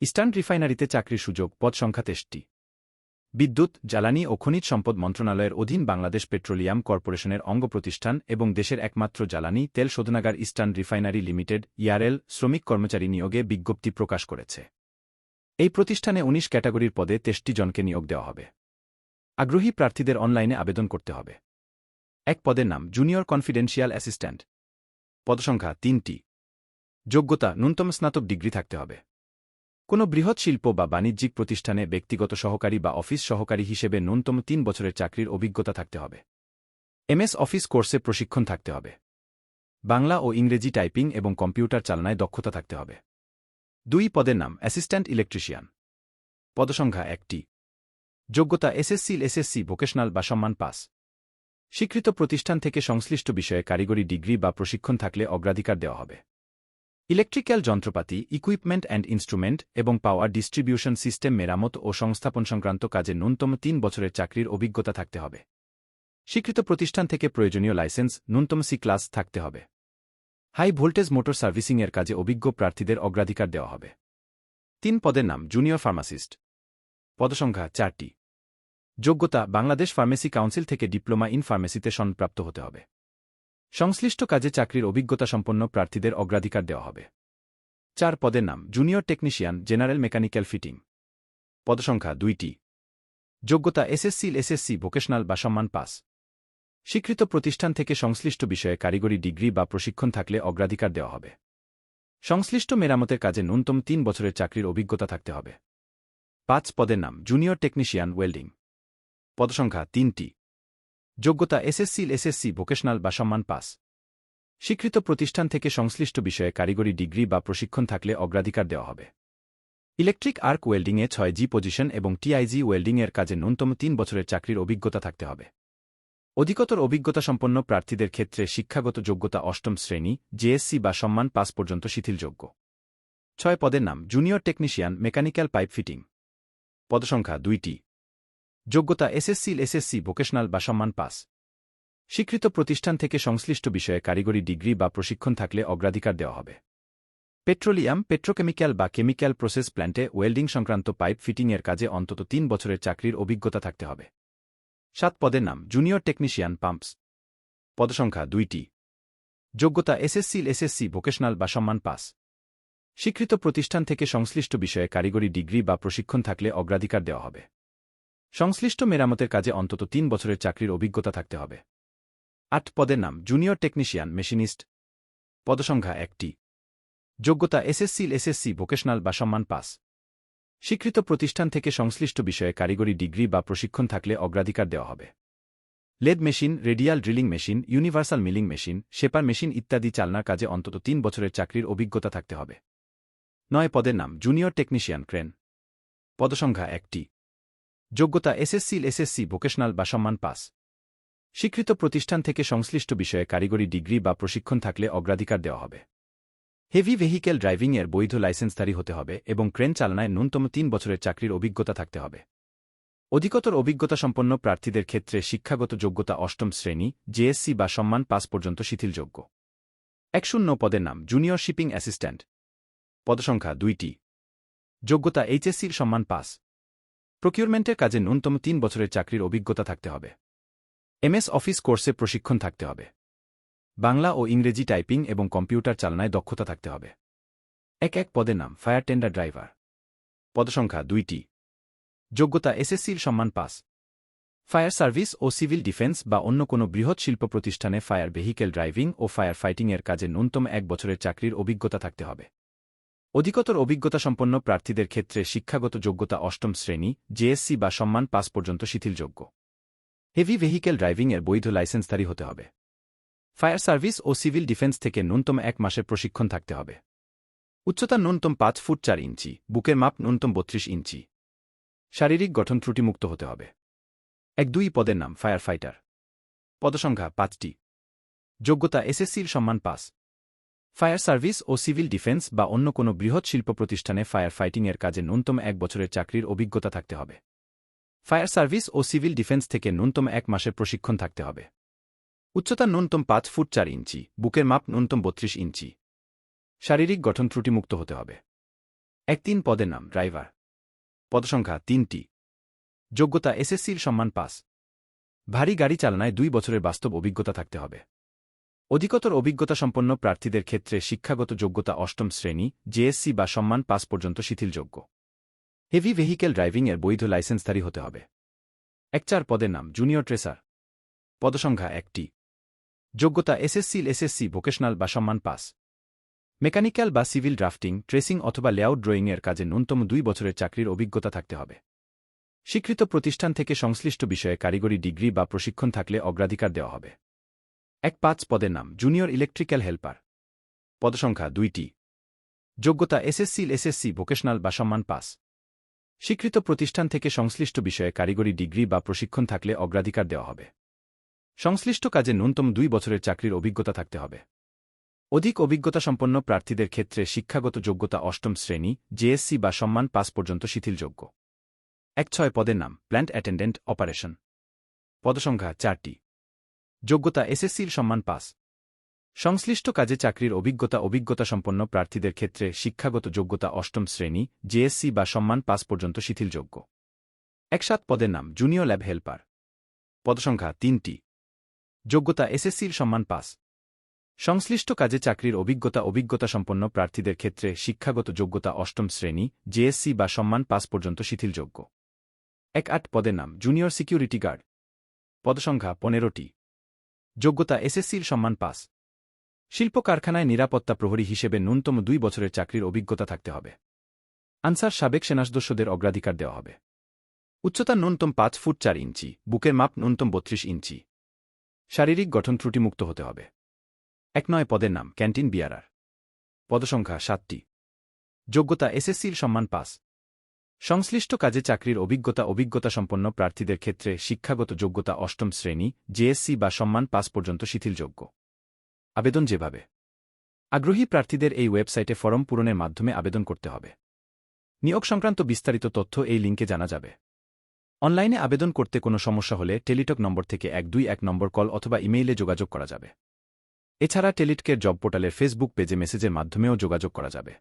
Eastern রিফাইনারিতে চাকরির সুযোগ, পদ সংখ্যা তেষ্টি। বিদ্যুৎ, জ্বালানি ও খনিজ সম্পদ মন্ত্রণালয়ের অধীন বাংলাদেশ পেট্রোলিয়াম কর্পোরেশনের অঙ্গ প্রতিষ্ঠান এবং দেশের একমাত্র জ্বালানি, তেল শোধনাগার ইস্টার্ন রিফাইনারি লিমিটেড ইয়ারএল শ্রমিক কর্মচারী নিয়োগে বিজ্ঞপ্তি প্রকাশ করেছে। এই প্রতিষ্ঠানে ১৯ ক্যাটাগরির পদে তেষ্টি জনকে নিয়োগ দেওয়া হবে। আগ্রহী প্রার্থীদের অনলাইনে আবেদন করতে হবে। এক পদের নাম, জুনিয়র কনফিডেন্সিয়াল অ্যাসিস্ট্যান্ট। পদসংখ্যা তিনটি। যোগ্যতা, ন্যূনতম স্নাতক ডিগ্রি থাকতে হবে। কোনো বৃহৎ শিল্প বা বাণিজ্যিক প্রতিষ্ঠানে ব্যক্তিগত সহকারী বা অফিস সহকারী হিসেবে ন্যূনতম তিন বছরের চাকরির অভিজ্ঞতা থাকতে হবে। এমএস অফিস কোর্সে প্রশিক্ষণ থাকতে হবে। বাংলা ও ইংরেজি টাইপিং এবং কম্পিউটার চালনায় দক্ষতা থাকতে হবে। দুই পদের নাম, অ্যাসিস্ট্যান্ট ইলেকট্রিশিয়ান। পদসংখ্যা একটি। যোগ্যতা এসএসসি এসএসসি, ভোকেশনাল বা সম্মান পাস। স্বীকৃত প্রতিষ্ঠান থেকে সংশ্লিষ্ট বিষয়ে কারিগরি ডিগ্রি বা প্রশিক্ষণ থাকলে অগ্রাধিকার দেওয়া হবে। ইলেকট্রিক্যাল যন্ত্রপাতি ইকুইপমেন্ট অ্যান্ড ইনস্ট্রুমেন্ট এবং পাওয়ার ডিস্ট্রিবিউশন সিস্টেম মেরামত ও সংস্থাপন সংক্রান্ত কাজে ন্যূনতম তিন বছরের চাকরির অভিজ্ঞতা থাকতে হবে। স্বীকৃত প্রতিষ্ঠান থেকে প্রয়োজনীয় লাইসেন্স, ন্যূনতম সি ক্লাস থাকতে হবে। হাই ভোল্টেজ মোটর সার্ভিসিংয়ের কাজে অভিজ্ঞ প্রার্থীদের অগ্রাধিকার দেওয়া হবে। তিন পদের নাম জুনিয়র ফার্মাসিস্ট পদসংখ্যা চারটি। যোগ্যতা, বাংলাদেশ ফার্মেসি কাউন্সিল থেকে ডিপ্লোমা ইন ফার্মেসিতে সনপ্রাপ্ত হতে হবে। সংশ্লিষ্ট কাজে চাকরির অভিজ্ঞতা সম্পন্ন প্রার্থীদের অগ্রাধিকার দেওয়া হবে। চার পদের নাম, junior technician, general mechanical fitting. পদসংখ্যা দুইটি। যোগ্যতা এসএসসি এসএসসি ভোকেশনাল বা সম্মান পাস। স্বীকৃত প্রতিষ্ঠান থেকে সংশ্লিষ্ট বিষয়ে কারিগরি ডিগ্রি বা প্রশিক্ষণ থাকলে অগ্রাধিকার দেওয়া হবে। সংশ্লিষ্ট মেরামতের কাজে ন্যূনতম তিন বছরের চাকরির অভিজ্ঞতা থাকতে হবে। পাঁচ পদের নাম, জুনিয়র টেকনিশিয়ান, ওয়েল্ডিং। পদসংখ্যা তিনটি। যোগ্যতা এসএসসি এসএসসি ভোকেশনাল বা সম্মান পাস। স্বীকৃত প্রতিষ্ঠান থেকে সংশ্লিষ্ট বিষয়ে কারিগরি ডিগ্রি বা প্রশিক্ষণ থাকলে অগ্রাধিকার দেওয়া হবে। ইলেকট্রিক আর্ক ওয়েল্ডিংয়ে ছয় জি পজিশন এবং টিআইজি ওয়েল্ডিংয়ের কাজে ন্যূনতম তিন বছরের চাকরির অভিজ্ঞতা থাকতে হবে। অধিকতর অভিজ্ঞতা সম্পন্ন প্রার্থীদের ক্ষেত্রে শিক্ষাগত যোগ্যতা অষ্টম শ্রেণি জেএসসি বা সম্মান পাস পর্যন্ত শিথিলযোগ্য। ছয় পদের নাম, junior technician, mechanical pipe fitting. পদসংখ্যা, দুইটি। যোগ্যতা এসএসসি এসএসসি, ভোকেশনাল বা সম্মান পাস। স্বীকৃত প্রতিষ্ঠান থেকে সংশ্লিষ্ট বিষয়ে কারিগরি ডিগ্রি বা প্রশিক্ষণ থাকলে অগ্রাধিকার দেওয়া হবে। পেট্রোলিয়াম, পেট্রোকেমিক্যাল বা কেমিক্যাল প্রসেস প্ল্যান্টে ওয়েল্ডিং সংক্রান্ত পাইপ ফিটিংয়ের কাজে অন্তত তিন বছরের চাকরির অভিজ্ঞতা থাকতে হবে। সাত পদের নাম, জুনিয়র টেকনিশিয়ান, পাম্পস। পদসংখ্যা দুইটি। যোগ্যতা এসএসসি এসএসসি, ভোকেশনাল বা সম্মান পাস। স্বীকৃত প্রতিষ্ঠান থেকে সংশ্লিষ্ট বিষয়ে কারিগরি ডিগ্রি বা প্রশিক্ষণ থাকলে অগ্রাধিকার দেওয়া হবে। সংশ্লিষ্ট মেরামতের কাজে অন্তত তিন বছরের চাকরির অভিজ্ঞতা থাকতে হবে। আট পদের নাম, জুনিয়র টেকনিশিয়ান, মেশিনিস্ট। পদসংখ্যা একটি। যোগ্যতা এসএসসি এসএসসি, ভোকেশনাল বা সম্মান পাস। স্বীকৃত প্রতিষ্ঠান থেকে সংশ্লিষ্ট বিষয়ে কারিগরি ডিগ্রি বা প্রশিক্ষণ থাকলে অগ্রাধিকার দেওয়া হবে। Lathe machine, radial drilling machine, universal milling machine, shaper machine ইত্যাদি চালনার কাজে অন্তত তিন বছরের চাকরির অভিজ্ঞতা থাকতে হবে। নয় পদের নাম, জুনিয়র টেকনিশিয়ান ক্রেন। পদসংখ্যা একটি। যোগ্যতা এসএসসি এসএসসি ভোকেশনাল বা সম্মান পাস। স্বীকৃত প্রতিষ্ঠান থেকে সংশ্লিষ্ট বিষয়ে কারিগরি ডিগ্রি বা প্রশিক্ষণ থাকলে অগ্রাধিকার দেওয়া হবে। হেভি ভেহিকেল ড্রাইভিংয়ের বৈধ লাইসেন্সধারী হতে হবে এবং ক্রেন চালনায় ন্যূনতম তিন বছরের চাকরির অভিজ্ঞতা থাকতে হবে। অধিকতর অভিজ্ঞতা সম্পন্ন প্রার্থীদের ক্ষেত্রে শিক্ষাগত যোগ্যতা অষ্টম শ্রেণি, জেএসসি বা সম্মান পাস পর্যন্ত শিথিলযোগ্য। এক শূন্য পদের নাম, জুনিয়র শিপিং অ্যাসিস্ট্যান্ট। পদসংখ্যা দুইটি। যোগ্যতা এইচএসসির সম্মান পাস। প্রকিউরমেন্টের কাজে ন্যূনতম তিন বছরের চাকরির অভিজ্ঞতা থাকতে হবে। এমএস অফিস কোর্সে প্রশিক্ষণ থাকতে হবে। বাংলা ও ইংরেজি টাইপিং এবং কম্পিউটার চালনায় দক্ষতা থাকতে হবে। এক এক পদের নাম, ফায়ার টেন্ডার ড্রাইভার। পদসংখ্যা দুইটি। যোগ্যতা এসএসসির সম্মান পাস ফায়ার সার্ভিস ও সিভিল ডিফেন্স বা অন্য কোনো বৃহৎ শিল্প প্রতিষ্ঠানে ফায়ার ভেহিকেল ড্রাইভিং ও ফায়ার ফাইটিংয়ের কাজে ন্যূনতম এক বছরের চাকরির অভিজ্ঞতা থাকতে হবে। অধিকতর অভিজ্ঞতা সম্পন্ন প্রার্থীদের ক্ষেত্রে শিক্ষাগত যোগ্যতা অষ্টম শ্রেণি, জেএসসি বা সম্মান পাস পর্যন্ত শিথিলযোগ্য। হেভি ভেহিকেল ড্রাইভিংয়ের বৈধ লাইসেন্সধারী হতে হবে। ফায়ার সার্ভিস ও সিভিল ডিফেন্স থেকে ন্যূনতম এক মাসের প্রশিক্ষণ থাকতে হবে। উচ্চতা ন্যূনতম পাঁচ ফুট চার ইঞ্চি, বুকের মাপ ন্যূনতম বত্রিশ ইঞ্চি। শারীরিক গঠন ত্রুটিমুক্ত হতে হবে। এক দুই পদের নাম ফায়ার ফাইটার পদসংখ্যা পাঁচটি। যোগ্যতা এসএসসির সম্মান পাস। ফায়ার সার্ভিস ও সিভিল ডিফেন্স বা অন্য কোনো বৃহৎ শিল্প প্রতিষ্ঠানে ফায়ার ফাইটিংয়ের কাজে ন্যূনতম এক বছরের চাকরির অভিজ্ঞতা থাকতে হবে। ফায়ার সার্ভিস ও সিভিল ডিফেন্স থেকে ন্যূনতম এক মাসের প্রশিক্ষণ থাকতে হবে। উচ্চতা ন্যূনতম পাঁচ ফুট চার ইঞ্চি, বুকের মাপ ন্যূনতম বত্রিশ ইঞ্চি। শারীরিক গঠন ত্রুটিমুক্ত হতে হবে। এক তিন পদের নাম, ড্রাইভার। পদসংখ্যা তিনটি। যোগ্যতা এসএসসির সম্মান পাস ভারী গাড়ি চালনায় দুই বছরের বাস্তব অভিজ্ঞতা থাকতে হবে। অধিকতর অভিজ্ঞতা সম্পন্ন প্রার্থীদের ক্ষেত্রে শিক্ষাগত যোগ্যতা অষ্টম শ্রেণি জেএসসি বা সম্মান পাস পর্যন্ত শিথিলযোগ্য। হেভি ভেহিকেল ড্রাইভিংয়ের বৈধ লাইসেন্সধারী হতে হবে। এক চার পদের নাম, জুনিয়র ট্রেসার। পদসংখ্যা একটি। যোগ্যতা এসএসসি এসএসসি ভোকেশনাল বা সম্মান পাস। মেকানিক্যাল বা সিভিল ড্রাফটিং, ট্রেসিং অথবা লেআউট ড্রয়িংয়ের কাজে ন্যূনতম দুই বছরের চাকরির অভিজ্ঞতা থাকতে হবে। স্বীকৃত প্রতিষ্ঠান থেকে সংশ্লিষ্ট বিষয়ে কারিগরি ডিগ্রি বা প্রশিক্ষণ থাকলে অগ্রাধিকার দেওয়া হবে। এক পাঁচ পদের নাম জুনিয়র ইলেকট্রিক্যাল হেল্পার পদসংখ্যা দুইটি। যোগ্যতা এসএসসি এসএসসি ভোকেশনাল বা সম্মান পাস। স্বীকৃত প্রতিষ্ঠান থেকে সংশ্লিষ্ট বিষয়ে কারিগরি ডিগ্রি বা প্রশিক্ষণ থাকলে অগ্রাধিকার দেওয়া হবে। সংশ্লিষ্ট কাজে ন্যূনতম দুই বছরের চাকরির অভিজ্ঞতা থাকতে হবে। অধিক অভিজ্ঞতা সম্পন্ন প্রার্থীদের ক্ষেত্রে শিক্ষাগত যোগ্যতা অষ্টম শ্রেণি জেএসসি বা সম্মান পাস পর্যন্ত শিথিলযোগ্য। এক ছয় পদের নাম প্ল্যান্ট অ্যাটেন্ডেন্ট অপারেশন পদসংখ্যা চারটি। যোগ্যতা এসএসসির সম্মান পাস। সংশ্লিষ্ট কাজে চাকরির অভিজ্ঞতা অভিজ্ঞতা সম্পন্ন প্রার্থীদের ক্ষেত্রে শিক্ষাগত যোগ্যতা অষ্টম শ্রেণি জেএসসি বা সম্মান পাস পর্যন্ত শিথিলযোগ্য। এক সাত পদের নাম জুনিয়র ল্যাব হেল্পার। পদসংখ্যা তিনটি। যোগ্যতা এসএসসির সম্মান পাস। সংশ্লিষ্ট কাজে চাকরির অভিজ্ঞতা অভিজ্ঞতা সম্পন্ন প্রার্থীদের ক্ষেত্রে শিক্ষাগত যোগ্যতা অষ্টম শ্রেণি জেএসসি বা সম্মান পাস পর্যন্ত শিথিলযোগ্য। এক আট পদের নাম জুনিয়র সিকিউরিটি গার্ড। পদসংখ্যা পনেরোটি। যোগ্যতা এসএসসির সম্মান পাস। শিল্প কারখানায় নিরাপত্তা প্রহরী হিসেবে ন্যূনতম দুই বছরের চাকরির অভিজ্ঞতা থাকতে হবে। আনসার সাবেক সেনাসদস্যদের অগ্রাধিকার দেওয়া হবে। উচ্চতা ন্যূনতম পাঁচ ফুট চার ইঞ্চি, বুকের মাপ ন্যূনতম বত্রিশ ইঞ্চি। শারীরিক গঠন ত্রুটিমুক্ত হতে হবে। এক নয় পদের নাম ক্যান্টিন বিয়ারার। পদসংখ্যা সাতটি। যোগ্যতা এসএসসির সম্মান পাস। সংশ্লিষ্ট কাজে চাকরির অভিজ্ঞতা অভিজ্ঞতা সম্পন্ন প্রার্থীদের ক্ষেত্রে শিক্ষাগত যোগ্যতা অষ্টম শ্রেণি, জেএসসি বা সম্মান পাস পর্যন্ত শিথিলযোগ্য। আবেদন যেভাবে। আগ্রহী প্রার্থীদের এই ওয়েবসাইটে ফরম পূরণের মাধ্যমে আবেদন করতে হবে। নিয়োগ সংক্রান্ত বিস্তারিত তথ্য এই লিঙ্কে জানা যাবে। অনলাইনে আবেদন করতে কোনো সমস্যা হলে টেলিটক নম্বর থেকে এক দুই এক নম্বর কল অথবা ইমেইলে যোগাযোগ করা যাবে। এছাড়া টেলিটকের জব পোর্টালের ফেসবুক পেজে মেসেজের মাধ্যমেও যোগাযোগ করা যাবে।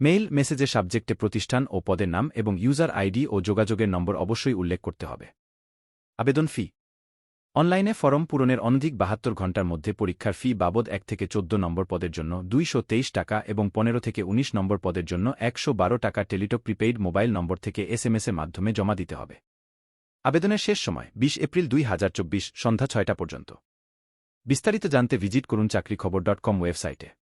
মেইল, মেসেজে সাবজেক্টে প্রতিষ্ঠান ও পদের নাম এবং ইউজার আইডি ও যোগাযোগের নম্বর অবশ্যই উল্লেখ করতে হবে। আবেদন ফি। অনলাইনে ফরম পূরণের অনধিক বাহাত্তর ঘণ্টার মধ্যে পরীক্ষার ফি বাবদ এক থেকে চোদ্দ নম্বর পদের জন্য দুইশো তেইশ টাকা এবং পনেরো থেকে ১৯ নম্বর পদের জন্য একশো বারো টাকা টেলিটক প্রিপেইড মোবাইল নম্বর থেকে এসএমএসের মাধ্যমে জমা দিতে হবে। আবেদনের শেষ সময়, বিশ এপ্রিল দুই হাজার চব্বিশ সন্ধ্যা ছয়টা পর্যন্ত। বিস্তারিত জানতে ভিজিট করুন চাকরি খবর ডট কম ওয়েবসাইটে।